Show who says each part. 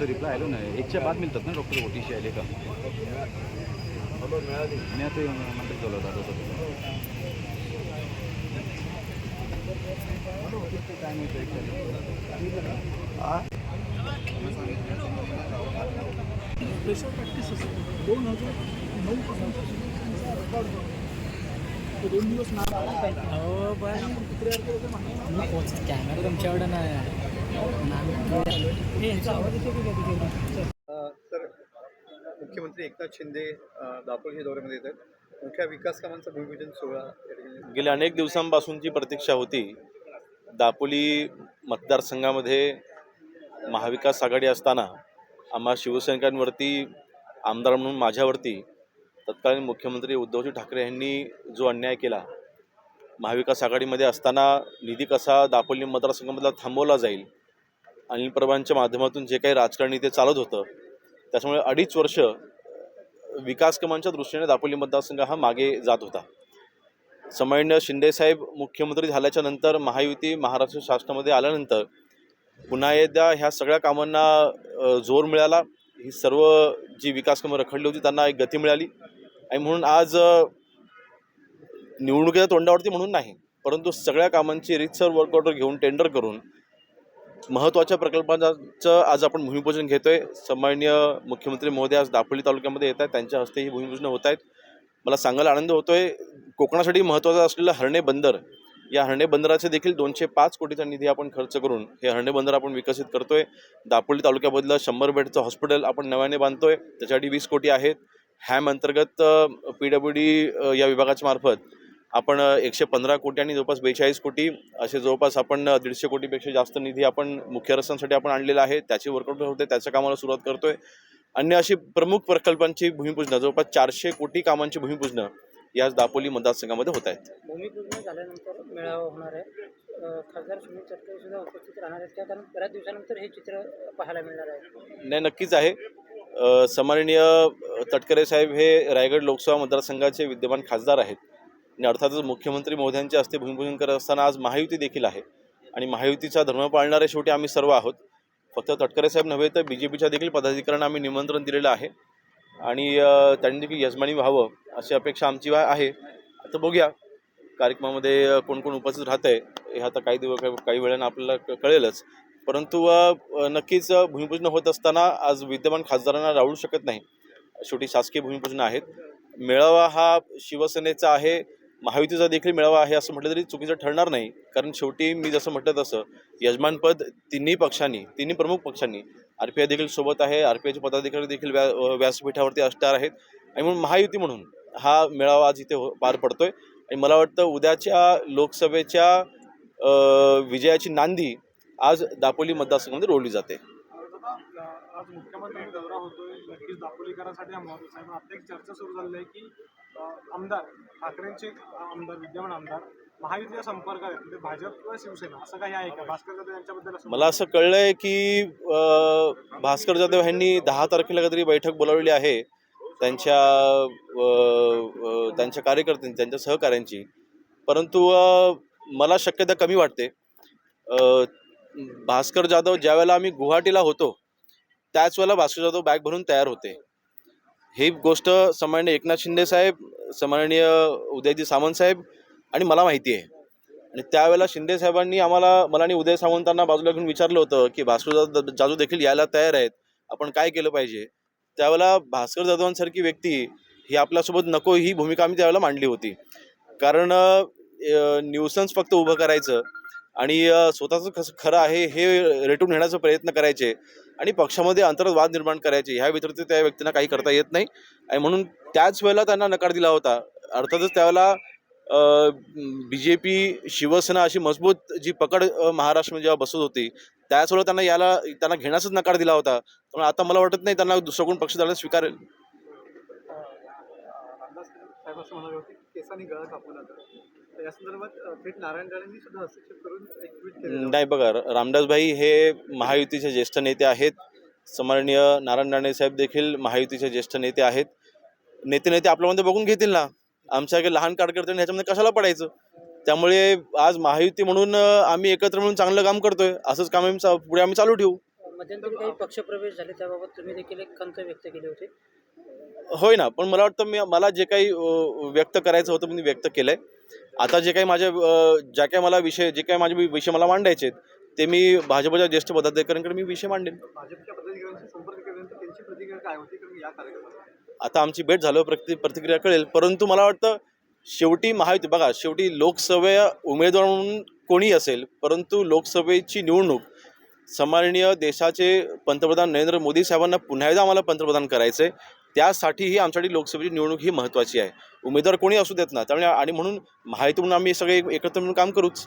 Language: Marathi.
Speaker 1: रिप्लाय आलो ना एकच्या बाद मिळतात ना डॉक्टर ओटीशी आले का? मी आता होता तसं
Speaker 2: स्पेशल प्रॅक्टिस असेल दोन हजार नऊ पासून दोन दिवस
Speaker 3: हो पण कॅमेरा तुमच्याकडे नाही आहे हे
Speaker 4: मुख्यमंत्री एकनाथ शिंदे अ, दापोली दौऱ्यामध्ये येत आहेत. मोठ्या विकास कामांचा भूमिपूजन सोहळा
Speaker 5: गेल्या अनेक दिवसांपासूनची प्रतीक्षा होती. दापोली मतदारसंघामध्ये महाविकास आघाडी असताना आम्हा शिवसैनिकांवरती आमदार म्हणून माझ्यावरती तत्कालीन मुख्यमंत्री उद्धवजी ठाकरे यांनी जो अन्याय केला महाविकास आघाडीमध्ये असताना निधी कसा दापोली मतदारसंघामधला थांबवला जाईल अनिल प्रभांच्या माध्यमातून जे काही राजकारणी ते चालत होतं त्याच्यामुळे अडीच वर्ष विकास कामांच्या दृष्टीने दापोली मतदारसंघ हा मागे जात होता. सामान्य शिंदेसाहेब मुख्यमंत्री झाल्याच्यानंतर महायुती महाराष्ट्र शासनामध्ये आल्यानंतर पुन्हा एकदा ह्या सगळ्या कामांना जोर मिळाला. ही सर्व जी विकास कामं रखडली होती त्यांना एक गती मिळाली. आणि म्हणून आज निवडणुकीच्या तोंडावरती म्हणून नाही परंतु सगळ्या कामांची रितसर वर्क ऑर्डर घेऊन टेंडर करून महत्त्वाच्या प्रकल्पांचं आज आपण भूमिपूजन घेतोय. सन्मान्य मुख्यमंत्री महोदय आज दापोली तालुक्यामध्ये येत आहेत. त्यांच्या हस्ते ही भूमिपूजन होत आहेत. मला सांगायला आनंद होतोय. कोकणासाठी महत्त्वाचा असलेलं हर्णे बंदर. या हर्णे बंदराचे देखील दोनशे पाच कोटीचा निधी आपण खर्च करून हे हर्णे बंदर आपण विकसित करतोय. दापोली तालुक्यामधलं शंभर बेडचं हॉस्पिटल आपण नव्याने बांधतोय. त्याच्यासाठी वीस कोटी आहेत. हॅम अंतर्गत पी डब्ल्यू डी या विभागाच्या मार्फत आपण एकशे पंधरा कोटी आणि जवळपास बेचाळीस कोटी असे जवळपास आपण दीडशे कोटीपेक्षा जास्त निधी आपण मुख्य रस्त्यांसाठी आपण आणलेला आहे. त्याची वर्कआउट होते. त्याच्या कामाला सुरुवात करतोय. अन्य अशी प्रमुख प्रकल्पांची भूमिपूजनं जवळपास चारशे कोटी कामांची भूमिपूजनं याच दापोली मतदारसंघामध्ये होत आहेत.
Speaker 3: भूमिपूजन झाल्यानंतर मेळावा होणार आहे. खासदार सुनील तटकरे सुद्धा उपस्थित राहणार आहेत. त्या कारण बऱ्याच दिवसानंतर हे चित्र पाहायला मिळणार आहे.
Speaker 5: नाही नक्कीच आहे. सन्माननीय अ, तटकरे साहेब हे रायगड लोकसभा मतदारसंघाचे विद्यमान खासदार आहेत. आणि अर्थातच मुख्यमंत्री मोदयांच्या हस्ते भूमिपूजन करत असताना आज महायुती देखील आहे. आणि महायुतीचा धर्म पाळणारे शेवटी आम्ही सर्व आहोत. फक्त तटकरे साहेब नव्हे तर बी जे पीच्या देखील पदाधिकाऱ्यांना आम्ही निमंत्रण दिलेलं आहे. आणि त्यांनी देखील यजमानी व्हावं अशी अपेक्षा आमची आहे. आता बघूया कार्यक्रमामध्ये कोण कोण उपस्थित राहत आहे हे आता काही दिवस काही वेळानं आपल्याला क- कळेलच. परंतु नक्कीच भूमिपूजन होत असताना आज विद्यमान खासदारांना राहू शकत नाही. शेवटी शासकीय भूमिपूजन आहेत. मेळावा हा शिवसेनेचा आहे. महायुतीचा देखील मेळावा आहे असं म्हटलं तरी चुकीचं ठरणार नाही. कारण शेवटी मी जसं म्हटलं तसं यजमानपद तिन्ही पक्षांनी तिन्ही प्रमुख पक्षांनी आर पी आय देखील सोबत आहे आर पी आयचे पदाधिकारी देखील व्या व्यासपीठावरती असणार आहेत. आणि म्हणून महायुती म्हणून हा मेळावा आज इथे हो पार पडतोय. आणि मला वाटतं उद्याच्या लोकसभेच्या विजयाची नांदी आज दापोली मतदारसंघामध्ये रोवली जाते.
Speaker 2: आज मुख्यमंत्र्यांचा दौरा होतोय. नक्कीच दापोलीकरांसाठी हा महत्त्वाचा आहे. पण आता एक चर्चा सुरू झालेली आहे की आमदार ठाकरेंचे आमदार विद्यमान आमदार महायुतीच्या संपर्कात आहेत म्हणजे भाजप किंवा शिवसेना असं काही आहे का? भास्कर जाधव यांच्याबद्दल
Speaker 5: मला असं कळलंय की भास्कर जाधव यांनी दहा तारखेला काहीतरी बैठक बोलावलेली आहे. त्यांच्या त्यांच्या कार्यकर्त्यांची त्यांच्या सहकाऱ्यांची. परंतु मला शक्यता कमी वाटते. भास्कर जाधव ज्या वेळेला आम्ही गुवाहाटीला होतो त्याच वेळेला भास्कर जाधव बॅग भरून तयार होते. ही गोष्ट सन्माननीय एकनाथ शिंदे साहेब सन्माननीय उदयजी सामंत साहेब आणि मला माहिती आहे. आणि त्यावेळेला शिंदे साहेबांनी आम्हाला मला आणि उदय सावंतांना बाजूला घेऊन विचारलं होतं की भास्कर जाधव देखील यायला तयार आहेत. आपण काय केलं पाहिजे? त्यावेळेला भास्कर जाधवांसारखी व्यक्ती ही आपल्यासोबत नको ही भूमिका आम्ही त्यावेळेला मांडली होती. कारण न्यूसन्स फक्त उभं करायचं आणि स्वतःचं कसं खरं आहे हे रेटून घेण्याचा प्रयत्न करायचे आणि पक्षामध्ये अंतर्गत वाद निर्माण करायचे ह्या व्यतिरिक्त त्या व्यक्तींना काही करता येत नाही. आणि म्हणून त्याच वेळेला त्यांना नकार दिला होता. अर्थातच त्यावेळेला बी जे पी शिवसेना अशी मजबूत जी पकड महाराष्ट्रामध्ये जेव्हा बसत होती त्याचवेळेला त्यांना याला त्यांना घेण्यासच नकार दिला होता. त्यामुळे आता मला वाटत नाही त्यांना दुसरा कोण पक्ष द्यायला स्वीकारेल.
Speaker 4: केसांनी गळा कापू या संदर्भात अ, थेट नारायण राणेंनी सुद्धा हस्तक्षेप करून एक ट्विट केलं
Speaker 5: नाही बघा रामदासभाई हे महायुतीचे ज्येष्ठ नेते आहेत. सन्माननीय नारायण राणे साहेब देखील महायुतीचे ज्येष्ठ नेते आहेत. नेते नेते आपल्यामध्ये बघून घेतील ना. आमच्यासारखे लहान कार्यकर्त्यांनी ह्याच्यामध्ये कशाला पडायचं? त्यामुळे आज महायुती म्हणून आम्ही एकत्र म्हणून चांगलं काम करतोय. असंच काम आम्ही चा- पुढे आम्ही चालू ठेवू.
Speaker 3: मध्यंतरी काही पक्षप्रवेश झाले त्याबाबत तुम्ही देखील एक खंत व्यक्त केली होती.
Speaker 5: होय ना पण मला वाटतं मी मला जे काही व्यक्त करायचं होतं मी व्यक्त केलंय. आता जे काही माझ्या ज्या काही मला विषय जे काही माझे विषय मला मांडायचे ते मी भाजपच्या ज्येष्ठ पदाधिकाऱ्यांकडे मी विषय मांडेन. आता आमची भेट झाल्यावर प्रति प्रतिक्रिया कळेल. परंतु मला वाटतं शेवटी महायुती बघा शेवटी लोकसभा उमेदवार म्हणून कोणी असेल परंतु लोकसभेची निवडणूक सन्माननीय देशाचे पंतप्रधान नरेंद्र मोदी साहेबांना पुन्हा एकदा आम्हाला पंतप्रधान करायचं त्यासाठीही आमच्यासाठी लोकसभेची निवडणूक ही महत्त्वाची आहे. उमेदवार कोणी असू देत ना त्यामुळे आणि म्हणून माहिती म्हणून आम्ही सगळे एकत्र म्हणून काम करूच.